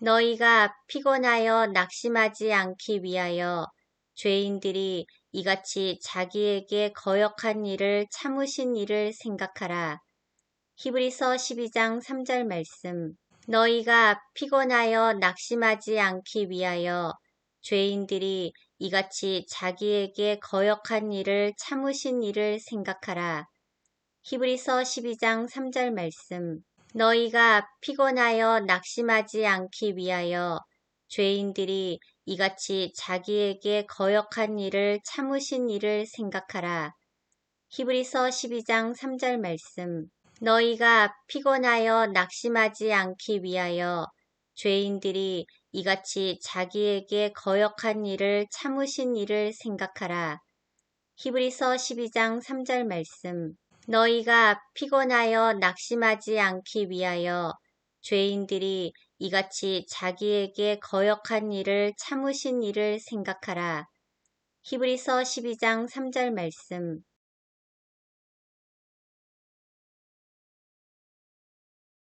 너희가 피곤하여 낙심하지 않기 위하여 죄인들이 이같이 자기에게 거역한 일을 참으신 일을 생각하라. 히브리서 12장 3절 말씀. 너희가 피곤하여 낙심하지 않기 위하여 죄인들이 이같이 자기에게 거역한 일을 참으신 일을 생각하라. 히브리서 12장 3절 말씀. 너희가 피곤하여 낙심하지 않기 위하여 죄인들이 이같이 자기에게 거역한 일을 참으신 일을 생각하라. 히브리서 12장 3절 말씀. 너희가 피곤하여 낙심하지 않기 위하여 죄인들이 이같이 자기에게 거역한 일을 참으신 일을 생각하라. 히브리서 12장 3절 말씀. 너희가 피곤하여 낙심하지 않기 위하여 죄인들이 이같이 자기에게 거역한 일을 참으신 일을 생각하라. 히브리서 12장 3절 말씀.